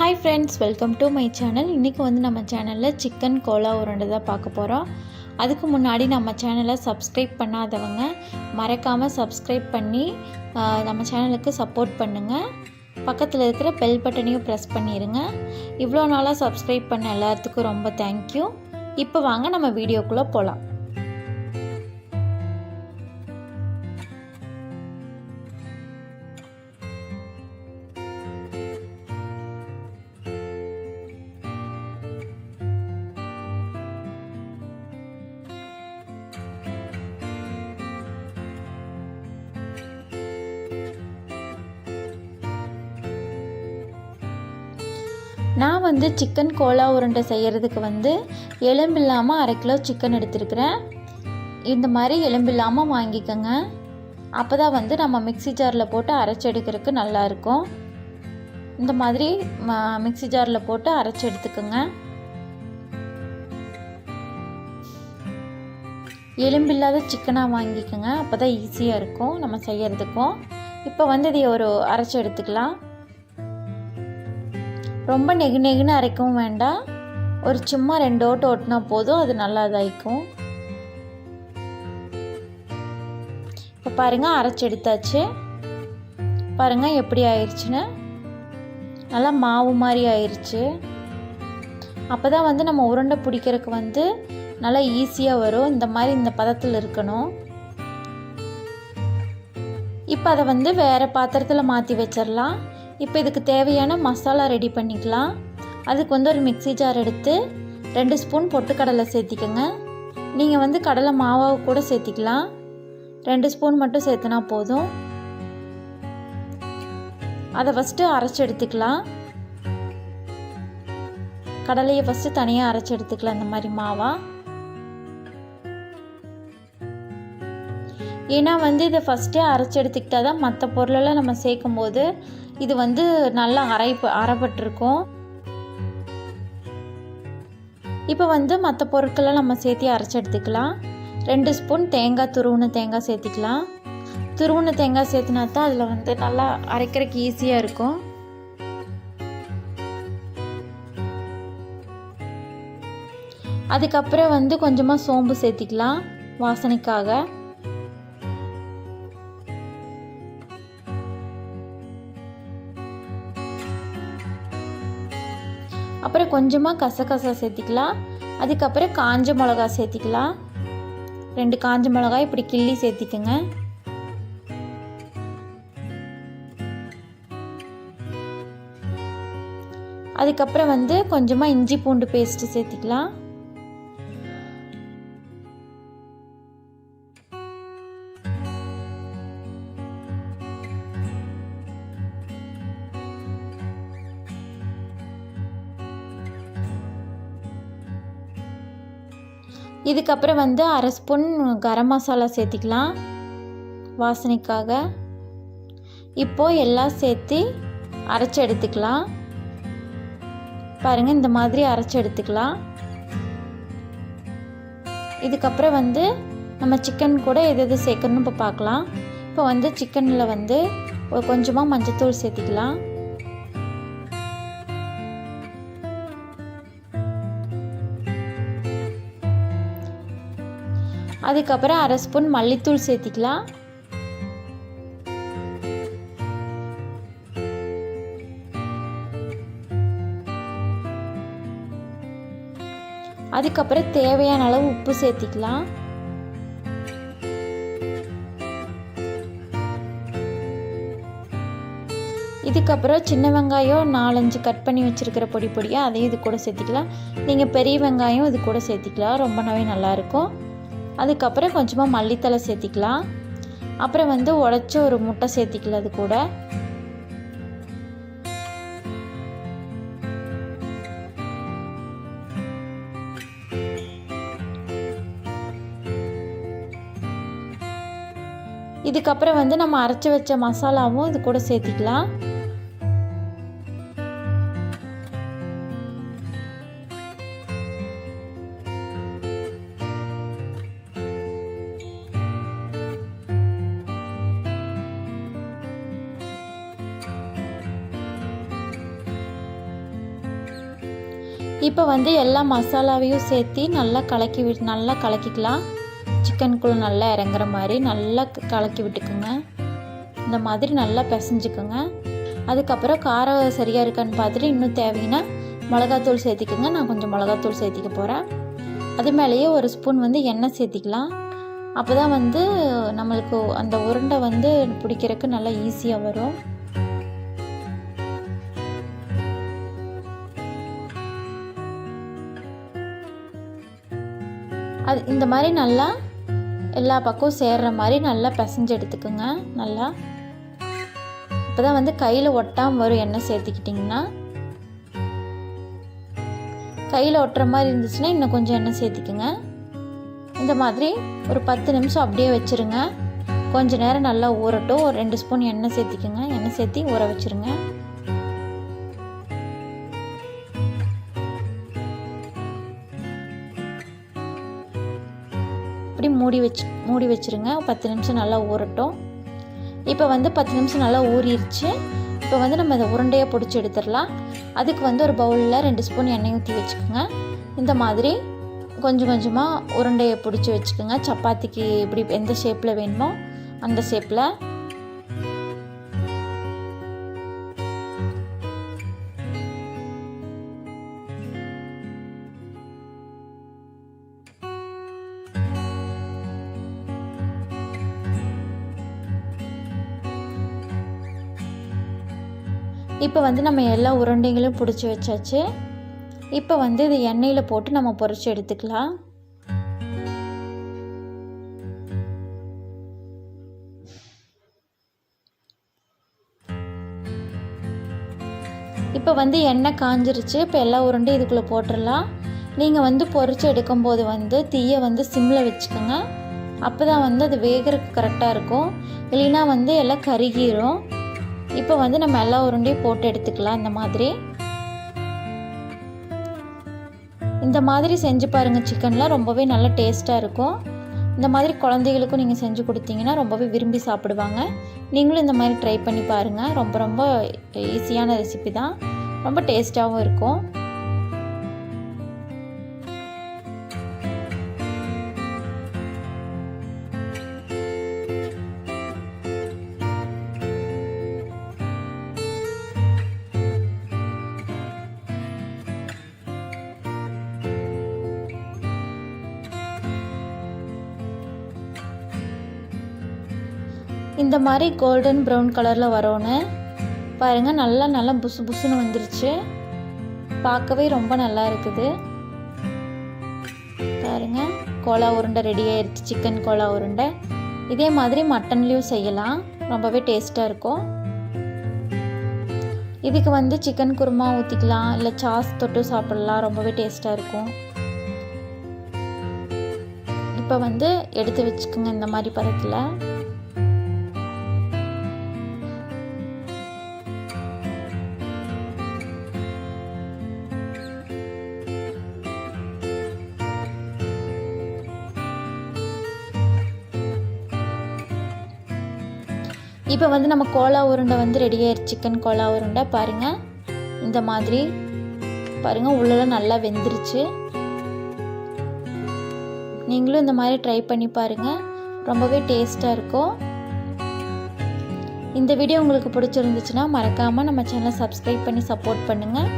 Hi friends welcome to my channel இன்றைக்கி வந்து நம்ம சேனலில் சிக்கன் கோலா உருண்டை தான் பார்க்க போகிறோம் அதுக்கு முன்னாடி நம்ம சேனலை சப்ஸ்கிரைப் பண்ணாதவங்க மறக்காமல் சப்ஸ்கிரைப் பண்ணி நம்ம சேனலுக்கு சப்போர்ட் பண்ணுங்கள் பக்கத்தில் இருக்கிற பெல் பட்டனையும் ப்ரெஸ் பண்ணிடுங்க இவ்வளோ நாளாக சப்ஸ்கிரைப் பண்ண எல்லாத்துக்கும் ரொம்ப தேங்க்யூ இப்போ வாங்க நம்ம வீடியோக்குள்ளே போகலாம் நான் வந்து சிக்கன் கோலா உருண்டை செய்கிறதுக்கு வந்து எலும்பு இல்லாமல் அரை கிலோ சிக்கன் எடுத்துருக்குறேன். இந்த மாதிரி எலும்பு இல்லாமல் வாங்கிக்கோங்க. அப்போ தான் வந்து நம்ம மிக்ஸி ஜாரில் போட்டு அரைச்சி எடுக்கிறதுக்கு நல்லாயிருக்கும் இந்த மாதிரி மிக்சி மிக்ஸி ஜாரில் போட்டு அரைச்சி எடுத்துக்கோங்க எலும்பில்லாத சிக்கனாக வாங்கிக்கோங்க. அப்போ தான் ஈஸியாக இருக்கும் நம்ம செய்கிறதுக்கும் இப்போ வந்து இதை ஒரு அரைச்சி எடுத்துக்கலாம். ரொம்ப நெகு நெகுன்னு அரைக்கவும் வேண்டாம். ஒரு சும்மா ரெண்டு ஓட்டு ஓட்டினா போதும் அது நல்லா இதாயிக்கும். இப்போ பாருங்கள் அரைச்சி எடுத்தாச்சு. பாருங்கள் எப்படி ஆயிடுச்சுன்னு நல்லா மாவு மாதிரி ஆயிடுச்சு அப்போ தான் வந்து நம்ம உருண்டை பிடிக்கிறதுக்கு வந்து நல்லா ஈஸியாக வரும். இந்த மாதிரி இந்த பதத்தில் இருக்கணும். இப்போ அதை வந்து வேறு பாத்திரத்தில் மாற்றி வச்சிடலாம். இப்போ இதுக்கு தேவையான மசாலா ரெடி பண்ணிக்கலாம். அதுக்கு வந்து ஒரு மிக்ஸி ஜார் எடுத்து ரெண்டு ஸ்பூன் பொட்டுக்கடலை சேர்த்திக்கோங்க. நீங்கள் வந்து கடலை மாவாவு கூட சேர்த்திக்கலாம். ரெண்டு ஸ்பூன் மட்டும் சேர்த்துனா போதும். அதை ஃபஸ்ட்டு அரைச்சி எடுத்துக்கலாம். கடலையை ஃபஸ்ட்டு தனியாக அரைச்சி எடுத்துக்கலாம் இந்த மாதிரி மாவாக ஏன்னா வந்து இதை ஃபஸ்ட்டே அரைச்சி எடுத்துக்கிட்டா தான் மற்ற பொருளெல்லாம் நம்ம சேர்க்கும் போது இது வந்து நல்லா அரைப்பு அரைப்பட்டிருக்கும் இப்போ வந்து மற்ற பொருட்களை நம்ம சேர்த்து அரைச்சி எடுத்துக்கலாம். ரெண்டு ஸ்பூன் தேங்காய் துருவுன தேங்காய் சேர்த்துக்கலாம். துருவுன தேங்காய் சேர்த்துனா தான் அதில் வந்து நல்லா அரைக்கிறதுக்கு ஈஸியாக இருக்கும். அதுக்கப்புறம் வந்து கொஞ்சமாக சோம்பு சேர்த்திக்கலாம் வாசனைக்காக. கொஞ்சமாக கசகசா சேர்த்திக்கலாம். அதுக்கப்புறம் காஞ்ச மிளகா சேர்த்திக்கலாம். ரெண்டு காஞ்ச மிளகாய் இப்படி கிள்ளி சேர்த்திக்கோங்க. அதுக்கப்புறம் வந்து கொஞ்சமாக இஞ்சி பூண்டு பேஸ்ட்டு சேர்த்திக்கலாம். இதுக்கப்புறம் வந்து அரை ஸ்பூன் கரம் மசாலா சேர்த்திக்கலாம் வாசனைக்காக. இப்போது எல்லாம் சேர்த்து அரைச்சி எடுத்துக்கலாம். பாருங்கள் இந்த மாதிரி அரைச்சி எடுத்துக்கலாம். இதுக்கப்புறம் வந்து நம்ம சிக்கன் கூட எது எது சேர்க்கணும்னு இப்போ பார்க்கலாம். இப்போ வந்து சிக்கனில் வந்து கொஞ்சமாக மஞ்சத்தூள் சேர்த்திக்கலாம். அதுக்கப்புறம் அரை ஸ்பூன் மல்லித்தூள் சேர்த்திக்கலாம். அதுக்கப்புறம் தேவையான அளவு உப்பு சேர்த்திக்கலாம். இதுக்கப்புறம் சின்ன வெங்காயம் நாலஞ்சு கட் பண்ணி வச்சுருக்கிற பொடி பொடியாக அதையும் இது கூட சேர்த்திக்கலாம். நீங்கள் பெரிய வெங்காயம் இது கூட சேர்த்திக்கலாம். ரொம்பவே நல்லாயிருக்கும் அதுக்கப்புறம் கொஞ்சமாக மல்லித்தலை சேர்த்திக்கலாம். அப்புறம் வந்து உடச்ச ஒரு முட்டை சேர்த்திக்கலாம் அது கூட. இதுக்கப்புறம் வந்து நம்ம அரைச்சி வச்ச மசாலாவும் இது கூட சேர்த்திக்கலாம். இப்போ வந்து எல்லா மசாலாவையும் சேர்த்து நல்லா கலக்கி விட் நல்லா கலக்கிக்கலாம். சிக்கனுக்குள்ளே நல்லா இறங்குற மாதிரி நல்லா கலக்கி விட்டுக்குங்க. இந்த மாதிரி நல்லா பிசைஞ்சுக்குங்க. அதுக்கப்புறம் காரம் சரியாக இருக்கான்னு பார்த்துட்டு இன்னும் தேவைன்னா மிளகாத்தூள் சேர்த்திக்கோங்க. நான் கொஞ்சம் மிளகாத்தூள் சேர்த்திக்க போகிறேன் அது மேலேயே ஒரு ஸ்பூன் வந்து எண்ணெய் சேர்த்திக்கலாம். அப்போ தான் வந்து நம்மளுக்கு அந்த உருண்டை வந்து பிடிக்கிறதுக்கு நல்லா ஈஸியாக வரும். அது இந்த மாதிரி நல்லா எல்லா பக்கமும் சேர்ற மாதிரி நல்லா பிசைஞ்சு எடுத்துக்கோங்க. நல்லா. இப்போ தான் வந்து கையில் ஒட்டாமல் வரும் எண்ணெய் சேர்த்துக்கிட்டிங்கன்னா. கையில் ஒட்டுற மாதிரி இருந்துச்சுன்னா இன்னும் கொஞ்சம் எண்ணெய் சேர்த்துக்குங்க. இந்த மாதிரி ஒரு பத்து நிமிஷம் அப்படியே வச்சுருங்க. கொஞ்ச நேரம் நல்லா ஊறட்டும். ஒரு ரெண்டு ஸ்பூன் எண்ணெய் சேர்த்திக்கோங்க. எண்ணெய் சேர்த்தி ஊற வச்சுருங்க. மூடி வச்சு மூடி வச்சுருங்க. பத்து நிமிஷம் நல்லா ஊறட்டும். இப்போ வந்து பத்து நிமிஷம் நல்லா ஊறிடுச்சு இப்போ வந்து நம்ம இதை உருண்டையை பிடிச்சி எடுத்துடலாம். அதுக்கு வந்து ஒரு பவுலில் ரெண்டு ஸ்பூன் எண்ணெய் ஊற்றி வச்சுக்கோங்க. இந்த மாதிரி கொஞ்சம் கொஞ்சமாக உருண்டையை பிடிச்சி வச்சுக்கோங்க. சப்பாத்திக்கு இப்படி எந்த ஷேப்பில் வேணுமோ அந்த ஷேப்பில் இப்போ வந்து நம்ம எல்லா உருண்டைகளும் பிடிச்சி வச்சாச்சு. இப்போ வந்து இது எண்ணெயில் போட்டு நம்ம பொரிச்சு எடுத்துக்கலாம். இப்போ வந்து எண்ணெய் காஞ்சிருச்சு. இப்போ எல்லா உருண்டையும் இதுக்குள்ளே போட்டுடலாம். நீங்கள் வந்து பொரிச்சு எடுக்கும்போது வந்து தீயை வந்து சிம்மில் வச்சுக்கோங்க. அப்போ தான் வந்து அது வேகிறதுக்கு கரெக்டாக இருக்கும். இல்லைன்னா வந்து எல்லாம் கருகிரும். இப்போ வந்து நம்ம எல்லா உருண்டையும் போட்டு எடுத்துக்கலாம் இந்த மாதிரி. இந்த மாதிரி செஞ்சு பாருங்கள் சிக்கன்லாம் ரொம்பவே நல்ல டேஸ்ட்டாக இருக்கும். இந்த மாதிரி குழந்தைகளுக்கும் நீங்கள் செஞ்சு கொடுத்தீங்கன்னா ரொம்பவே விரும்பி சாப்பிடுவாங்க. நீங்களும் இந்த மாதிரி ட்ரை பண்ணி பாருங்கள் ரொம்ப ரொம்ப ஈஸியான ரெசிபி தான். ரொம்ப டேஸ்ட்டாகவும் இருக்கும். இந்த மாதிரி கோல்டன் ப்ரௌன் கலரில் வரோன்னு பாருங்கள் நல்லா நல்லா புசு புசுன்னு வந்துருச்சு. பார்க்கவே ரொம்ப நல்லா இருக்குது. பாருங்க கோலா உருண்டை ரெடி ஆயிடுச்சு சிக்கன் கோலா உருண்டை. இதே மாதிரி மட்டன்லேயும் செய்யலாம். ரொம்பவே டேஸ்ட்டாக இருக்கும். இதுக்கு வந்து சிக்கன் குருமா ஊற்றிக்கலாம் இல்லை சாஸ் தொட்டு சாப்பிடலாம். ரொம்பவே டேஸ்ட்டாக இருக்கும். இப்போ வந்து எடுத்து வச்சுக்கோங்க இந்த மாதிரி பதத்தில். இப்போ வந்து நம்ம கோலா உருண்டை வந்து ரெடி ஆயிடுச்சு சிக்கன் கோலா உருண்டை பாருங்கள் இந்த மாதிரி பாருங்கள் உள்ளெல்லாம் நல்லா வெந்துருச்சு. நீங்களும் இந்த மாதிரி ட்ரை பண்ணி பாருங்கள் ரொம்பவே டேஸ்ட்டாக இருக்கும். இந்த வீடியோ உங்களுக்கு பிடிச்சிருந்துச்சுன்னா மறக்காமல் நம்ம சேனலை சப்ஸ்கிரைப் பண்ணி சப்போர்ட் பண்ணுங்கள்